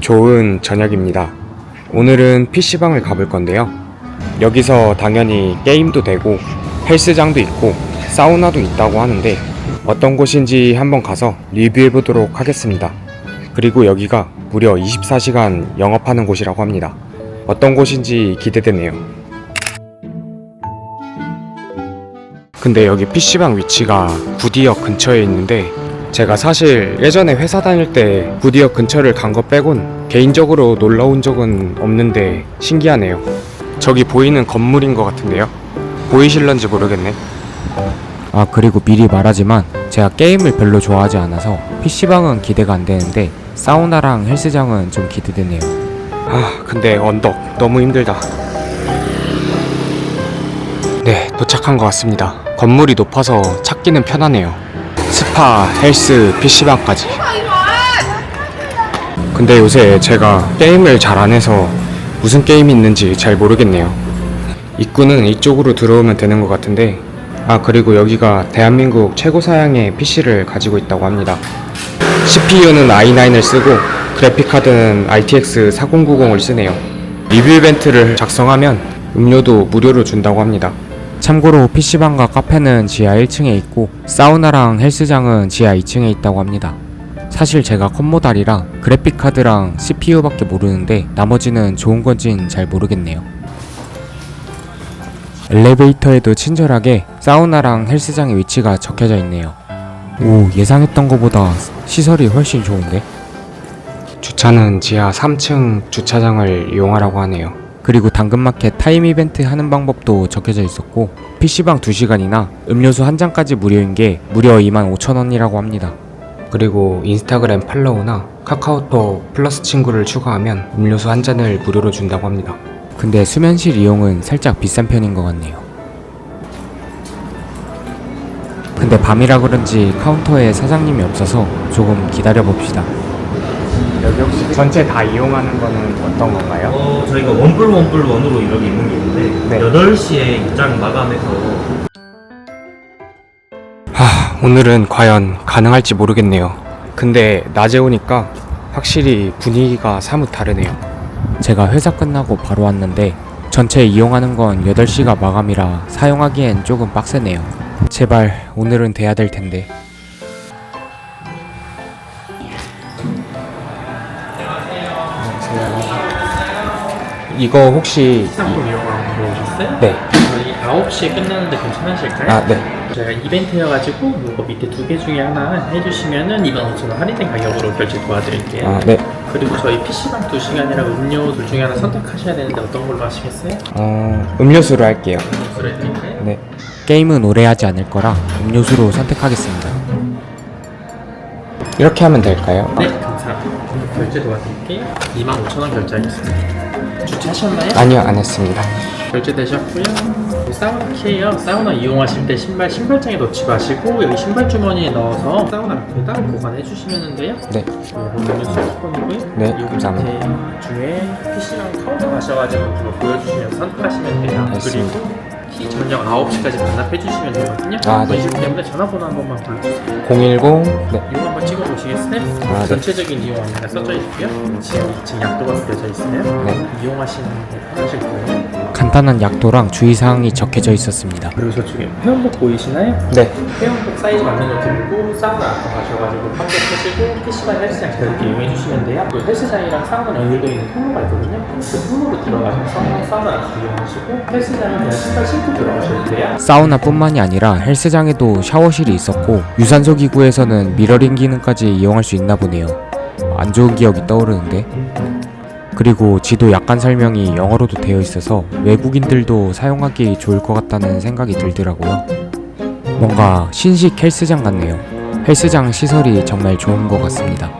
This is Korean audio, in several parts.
좋은 저녁입니다. 오늘은 PC방을 가볼 건데요. 여기서 당연히 게임도 되고 헬스장도 있고 사우나도 있다고 하는데 어떤 곳인지 한번 가서 리뷰해 보도록 하겠습니다. 그리고 여기가 무려 24시간 영업하는 곳이라고 합니다. 어떤 곳인지 기대되네요. 근데 여기 PC방 위치가 구디역 근처에 있는데 제가 사실 예전에 회사 다닐 때 구디역 근처를 간 거 빼곤 개인적으로 놀러 온 적은 없는데 신기하네요. 저기 보이는 건물인 것 같은데요. 보이실런지 모르겠네. 아 그리고 미리 말하지만 제가 게임을 별로 좋아하지 않아서 PC방은 기대가 안 되는데 사우나랑 헬스장은 좀 기대되네요. 아 근데 언덕 너무 힘들다. 네 도착한 것 같습니다. 건물이 높아서 찾기는 편하네요. 스파, 헬스, PC방까지. 근데 요새 제가 게임을 잘 안 해서 무슨 게임이 있는지 잘 모르겠네요. 입구는 이쪽으로 들어오면 되는 것 같은데 아 그리고 여기가 대한민국 최고 사양의 PC를 가지고 있다고 합니다. CPU는 i9을 쓰고 그래픽카드는 RTX 4090을 쓰네요. 리뷰 이벤트를 작성하면 음료도 무료로 준다고 합니다. 참고로 PC방과 카페는 지하 1층에 있고 사우나랑 헬스장은 지하 2층에 있다고 합니다. 사실 제가 컴모달이라 그래픽카드랑 CPU밖에 모르는데 나머지는 좋은 건진 잘 모르겠네요. 엘리베이터에도 친절하게 사우나랑 헬스장의 위치가 적혀져 있네요. 오, 예상했던 것보다 시설이 훨씬 좋은데? 주차는 지하 3층 주차장을 이용하라고 하네요. 그리고 당근마켓 타임 이벤트 하는 방법도 적혀져 있었고 PC방 2시간이나 음료수 한 잔까지 무료인 게 무려 25,000원이라고 합니다. 그리고 인스타그램 팔로우나 카카오톡 플러스 친구를 추가하면 음료수 한 잔을 무료로 준다고 합니다. 근데 수면실 이용은 살짝 비싼 편인 것 같네요. 근데 밤이라 그런지 카운터에 사장님이 없어서 조금 기다려 봅시다. 여기 혹시 전체 다 이용하는 거는 어떤 건가요? 어, 저희가 원불 원불 원으로 이렇게 있는 게 있는데 네. 8시에 입장 마감해서 하, 오늘은 과연 가능할지 모르겠네요. 근데 낮에 오니까 확실히 분위기가 사뭇 다르네요. 제가 회사 끝나고 바로 왔는데 전체 이용하는 건 8시가 마감이라 사용하기엔 조금 빡세네요. 제발 오늘은 돼야 될 텐데. 이거 혹시 상품 이용하고 들어오셨어요? 네. 저희 9시에 끝나는데 괜찮으실까요? 아, 네. 저희가 이벤트여가지고 이거 밑에 두 개 중에 하나 해주시면은 25,000원 할인된 가격으로 결제 도와드릴게요. 아, 네. 그리고 저희 PC방 2시간이랑 음료 둘 중에 하나 선택하셔야 되는데 어떤 걸로 하시겠어요? 어, 음료수로 할게요. 음료수로 해드릴까요? 네. 게임은 오래 하지 않을 거라 음료수로 선택하겠습니다. 이렇게 하면 될까요? 네, 감사합니다. 결제 도와드릴게요. 25,000원 결제하겠습니다. 주차하셨나요? 아니요, 안 했습니다. 결제되셨고요. 사우나 키예요. 사우나 이용하실 때 신발 신발장에 넣지 마시고 여기 신발 주머니에 넣어서 사우나 앞에다 보관해 주시면 돼요. 네. 이거 음료수 쿠폰이고요. 네, 감사합니다. 밑에 중에 PC랑 카운터 가셔가지고 그거 보여주시면 선택하시면 돼요. 알겠습니다. 그리고 키 저녁 9시까지 반납해 주시면 되거든요. 아, 네. 그렇기 때문에 전화번호 한 번만 불러주세요. 010, 네. 이거 한번 찍어 보시겠어요? 아, 네. 전체적인 이용입니다. 써져 있고요. 지금 2층 약도가 쓰여져 있어요. 네. 이용하시는 게 편하실 거예요. 간단한 약도랑 주의사항이 적혀져 있었습니다. 그리고 저쪽에 회원복 보이시나요? 네. 회원복 사이즈 맞는 거 들고 사우나 가셔가지고 판독하시고 PC방 헬스장 자유롭게 이용해 주시면 돼요. 그 헬스장이랑 사우나 연결되어 있는 통로가 있거든요. 그 통로로 들어가셔서 사우나 이용하시고 헬스장은 그냥 신발 신고 들어가셔도 돼요. 사우나뿐만이 아니라 헬스장에도 샤워실이 있었고 유산소 기구에서는 미러링 기능까지 이용할 수 있나 보네요. 안 좋은 기억이 떠오르는데. 그리고 지도 약관 설명이 영어로도 되어 있어서 외국인들도 사용하기 좋을 것 같다는 생각이 들더라고요. 뭔가 신식 헬스장 같네요. 헬스장 시설이 정말 좋은 것 같습니다.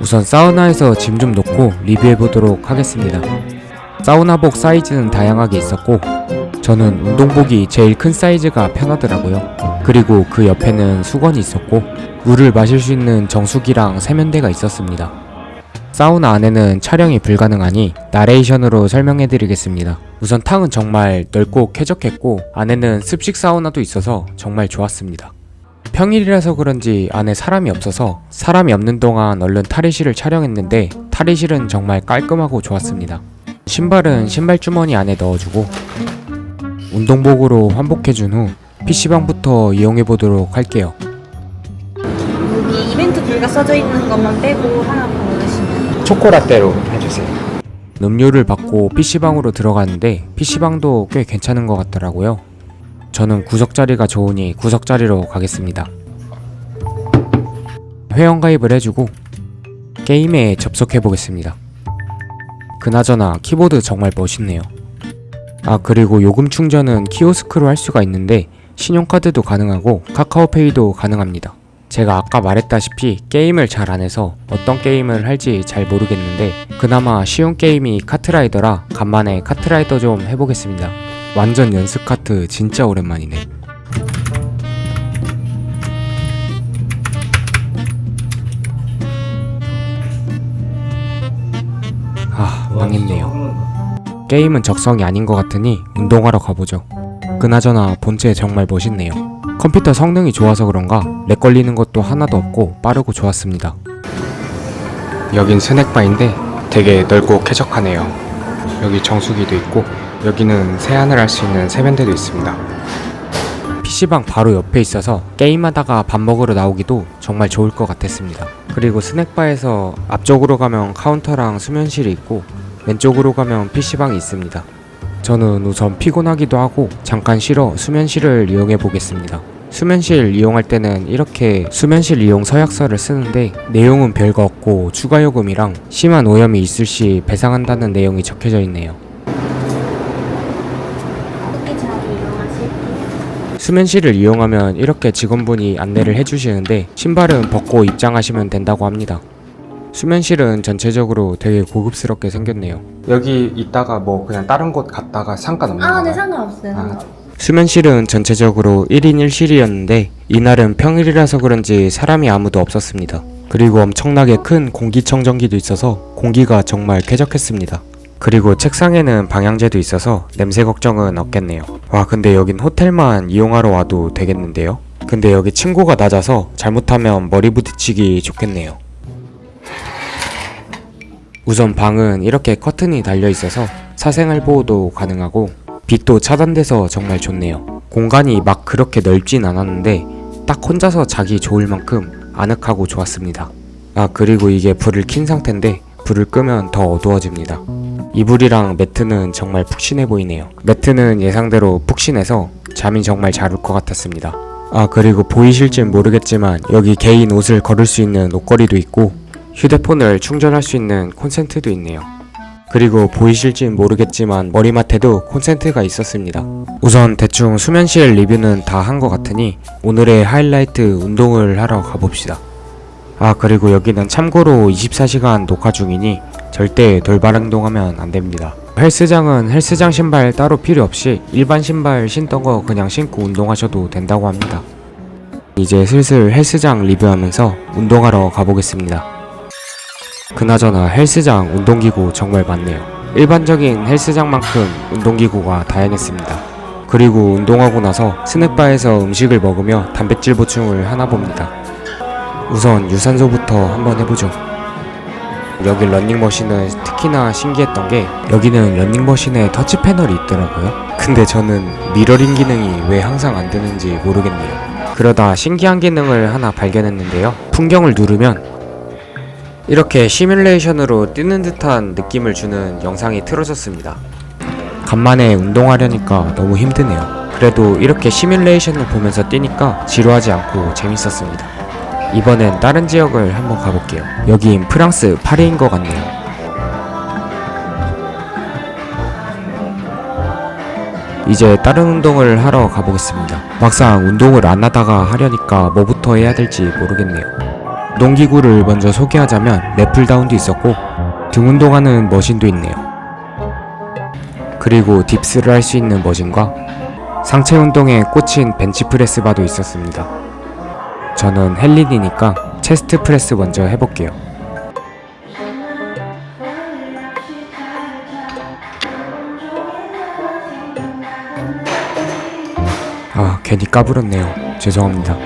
우선 사우나에서 짐 좀 놓고 리뷰해 보도록 하겠습니다. 사우나복 사이즈는 다양하게 있었고 저는 운동복이 제일 큰 사이즈가 편하더라고요. 그리고 그 옆에는 수건이 있었고 물을 마실 수 있는 정수기랑 세면대가 있었습니다. 사우나 안에는 촬영이 불가능하니 나레이션으로 설명해 드리겠습니다. 우선 탕은 정말 넓고 쾌적했고 안에는 습식 사우나도 있어서 정말 좋았습니다. 평일이라서 그런지 안에 사람이 없어서 사람이 없는 동안 얼른 탈의실을 촬영했는데 탈의실은 정말 깔끔하고 좋았습니다. 신발은 신발 주머니 안에 넣어주고 운동복으로 환복해준 후 PC방부터 이용해보도록 할게요. 이벤트 불가 써져 있는 것만 빼고 하나 고르시면 초코라떼로 해주세요. 음료를 받고 PC방으로 들어갔는데 PC방도 꽤 괜찮은 것 같더라고요. 저는 구석 자리가 좋으니 구석 자리로 가겠습니다. 회원 가입을 해주고 게임에 접속해 보겠습니다. 그나저나 키보드 정말 멋있네요. 아 그리고 요금 충전은 키오스크로 할 수가 있는데 신용카드도 가능하고 카카오페이도 가능합니다. 제가 아까 말했다시피 게임을 잘 안 해서 어떤 게임을 할지 잘 모르겠는데 그나마 쉬운 게임이 카트라이더라 간만에 카트라이더 좀 해보겠습니다. 완전 연습 카트 진짜 오랜만이네. 아 망했네요. 게임은 적성이 아닌 것 같으니 운동하러 가보죠. 그나저나 본체 정말 멋있네요. 컴퓨터 성능이 좋아서 그런가 렉 걸리는 것도 하나도 없고 빠르고 좋았습니다. 여긴 스낵바인데 되게 넓고 쾌적하네요. 여기 정수기도 있고 여기는 세안을 할 수 있는 세면대도 있습니다. PC방 바로 옆에 있어서 게임하다가 밥 먹으러 나오기도 정말 좋을 것 같았습니다. 그리고 스낵바에서 앞쪽으로 가면 카운터랑 수면실이 있고 왼쪽으로 가면 PC방이 있습니다. 저는 우선 피곤하기도 하고 잠깐 쉬러 수면실을 이용해 보겠습니다. 수면실 이용할 때는 이렇게 수면실 이용 서약서를 쓰는데 내용은 별거 없고 추가 요금이랑 심한 오염이 있을 시 배상한다는 내용이 적혀져 있네요. 수면실을 이용하면 이렇게 직원분이 안내를 해주시는데 신발은 벗고 입장하시면 된다고 합니다. 수면실은 전체적으로 되게 고급스럽게 생겼네요. 여기 있다가 뭐 그냥 다른 곳 갔다가 상관 없는 아, 네, 상관없어요. 아. 상관없어요. 수면실은 전체적으로 1인 1실이었는데 이날은 평일이라서 그런지 사람이 아무도 없었습니다. 그리고 엄청나게 큰 공기청정기도 있어서 공기가 정말 쾌적했습니다. 그리고 책상에는 방향제도 있어서 냄새 걱정은 없겠네요. 와 근데 여긴 호텔만 이용하러 와도 되겠는데요? 근데 여기 층고가 낮아서 잘못하면 머리 부딪히기 좋겠네요. 우선 방은 이렇게 커튼이 달려 있어서 사생활 보호도 가능하고 빛도 차단돼서 정말 좋네요. 공간이 막 그렇게 넓진 않았는데 딱 혼자서 자기 좋을 만큼 아늑하고 좋았습니다. 아 그리고 이게 불을 킨 상태인데 불을 끄면 더 어두워집니다. 이불이랑 매트는 정말 푹신해 보이네요. 매트는 예상대로 푹신해서 잠이 정말 잘 올 것 같았습니다. 아 그리고 보이실진 모르겠지만 여기 개인 옷을 걸을 수 있는 옷걸이도 있고 휴대폰을 충전할 수 있는 콘센트도 있네요. 그리고 보이실진 모르겠지만 머리맡에도 콘센트가 있었습니다. 우선 대충 수면실 리뷰는 다 한 것 같으니 오늘의 하이라이트 운동을 하러 가봅시다. 아 그리고 여기는 참고로 24시간 녹화 중이니 절대 돌발 행동하면 안 됩니다. 헬스장은 헬스장 신발 따로 필요 없이 일반 신발 신던 거 그냥 신고 운동하셔도 된다고 합니다. 이제 슬슬 헬스장 리뷰하면서 운동하러 가보겠습니다. 그나저나 헬스장 운동기구 정말 많네요. 일반적인 헬스장만큼 운동기구가 다양했습니다. 그리고 운동하고 나서 스낵바에서 음식을 먹으며 단백질 보충을 하나 봅니다. 우선 유산소부터 한번 해보죠. 여기 런닝머신은 특히나 신기했던 게 여기는 런닝머신에 터치 패널이 있더라고요. 근데 저는 미러링 기능이 왜 항상 안 되는지 모르겠네요. 그러다 신기한 기능을 하나 발견했는데요. 풍경을 누르면 이렇게 시뮬레이션으로 뛰는 듯한 느낌을 주는 영상이 틀어졌습니다. 간만에 운동하려니까 너무 힘드네요. 그래도 이렇게 시뮬레이션을 보면서 뛰니까 지루하지 않고 재밌었습니다. 이번엔 다른 지역을 한번 가볼게요. 여긴 프랑스 파리인 것 같네요. 이제 다른 운동을 하러 가보겠습니다. 막상 운동을 안 하다가 하려니까 뭐부터 해야 될지 모르겠네요. 농기구를 먼저 소개하자면 래플다운도 있었고 등 운동하는 머신도 있네요. 그리고 딥스를 할 수 있는 머신과 상체 운동에 꽂힌 벤치프레스 바도 있었습니다. 저는 헬린이니까 체스트 프레스 먼저 해볼게요. 아, 괜히 까불었네요. 죄송합니다.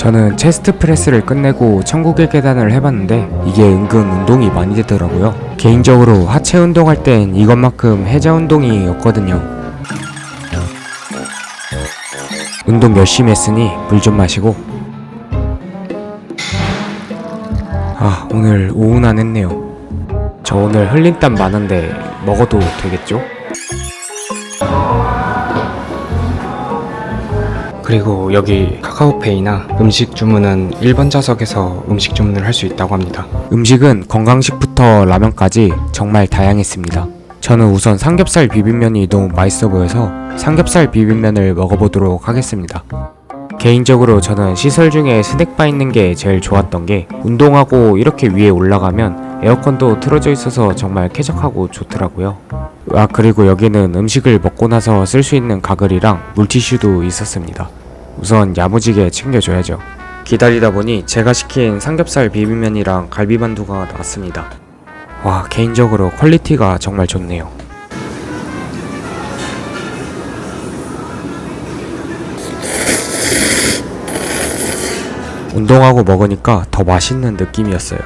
저는 체스트 프레스를 끝내고 천국의 계단을 해봤는데 이게 은근 운동이 많이 되더라고요. 개인적으로 하체 운동할 땐 이것만큼 해자 운동이 없거든요. 운동 열심히 했으니 물 좀 마시고 아 오늘 오운 안 했네요. 저 오늘 흘린 땀 많은데 먹어도 되겠죠? 그리고 여기 카카오페이나 음식 주문은 1번 좌석에서 음식 주문을 할 수 있다고 합니다. 음식은 건강식부터 라면까지 정말 다양했습니다. 저는 우선 삼겹살 비빔면이 너무 맛있어 보여서 삼겹살 비빔면을 먹어보도록 하겠습니다. 개인적으로 저는 시설 중에 스낵바 있는 게 제일 좋았던 게 운동하고 이렇게 위에 올라가면 에어컨도 틀어져 있어서 정말 쾌적하고 좋더라고요. 아 그리고 여기는 음식을 먹고 나서 쓸 수 있는 가글이랑 물티슈도 있었습니다. 우선 야무지게 챙겨줘야죠. 기다리다 보니 제가 시킨 삼겹살 비빔면이랑 갈비만두가 나왔습니다. 와 개인적으로 퀄리티가 정말 좋네요. 운동하고 먹으니까 더 맛있는 느낌이었어요.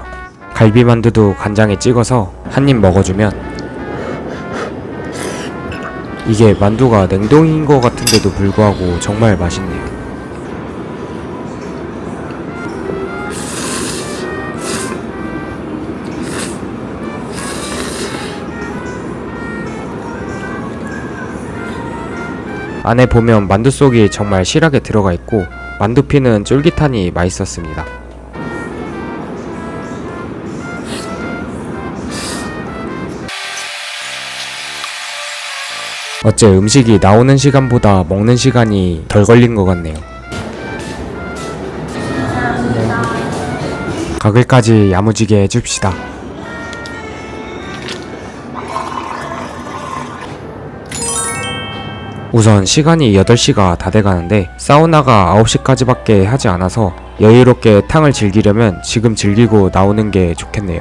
갈비만두도 간장에 찍어서 한 입 먹어주면 이게 만두가 냉동인 것 같은데도 불구하고 정말 맛있네요. 안에 보면 만두 속이 정말 실하게 들어가 있고 만두피는 쫄깃하니 맛있었습니다. 어째 음식이 나오는 시간보다 먹는 시간이 덜 걸린 것 같네요. 가글까지 야무지게 해줍시다. 우선 시간이 8시가 다 돼가는데 사우나가 9시까지밖에 하지 않아서 여유롭게 탕을 즐기려면 지금 즐기고 나오는 게 좋겠네요.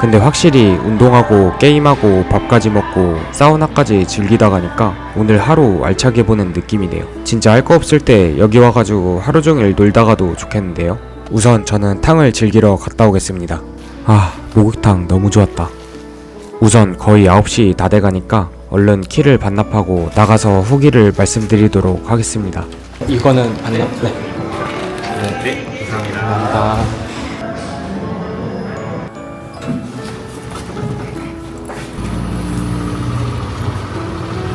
근데 확실히 운동하고 게임하고 밥까지 먹고 사우나까지 즐기다 가니까 오늘 하루 알차게 보는 느낌이네요. 진짜 할 거 없을 때 여기 와가지고 하루 종일 놀다가도 좋겠는데요. 우선 저는 탕을 즐기러 갔다 오겠습니다. 아, 목욕탕 너무 좋았다. 우선 거의 9시 다 돼가니까 얼른 키를 반납하고 나가서 후기를 말씀드리도록 하겠습니다. 이거는 반납? 네. 네, 감사합니다. 감사합니다.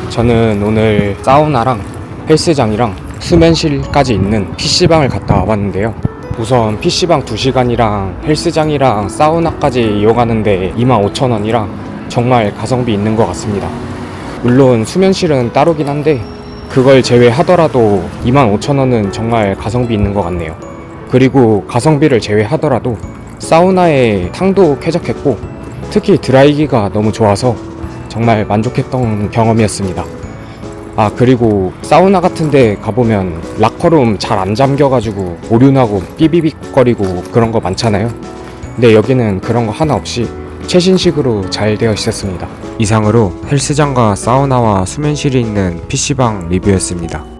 저는 오늘 사우나랑 헬스장이랑 수면실까지 있는 PC방을 갔다 와봤는데요. 우선 PC방 2시간이랑 헬스장이랑 사우나까지 이용하는데 25,000원이랑 정말 가성비 있는 것 같습니다. 물론 수면실은 따로긴 한데 그걸 제외하더라도 25,000원은 정말 가성비 있는 것 같네요. 그리고 가성비를 제외하더라도 사우나에 탕도 쾌적했고 특히 드라이기가 너무 좋아서 정말 만족했던 경험이었습니다. 아 그리고 사우나 같은데 가보면 락커룸 잘 안 잠겨가지고 오륜하고 삐비빅거리고 그런 거 많잖아요. 근데 여기는 그런 거 하나 없이 최신식으로 잘 되어 있었습니다. 이상으로 헬스장과 사우나와 수면실이 있는 PC방 리뷰였습니다.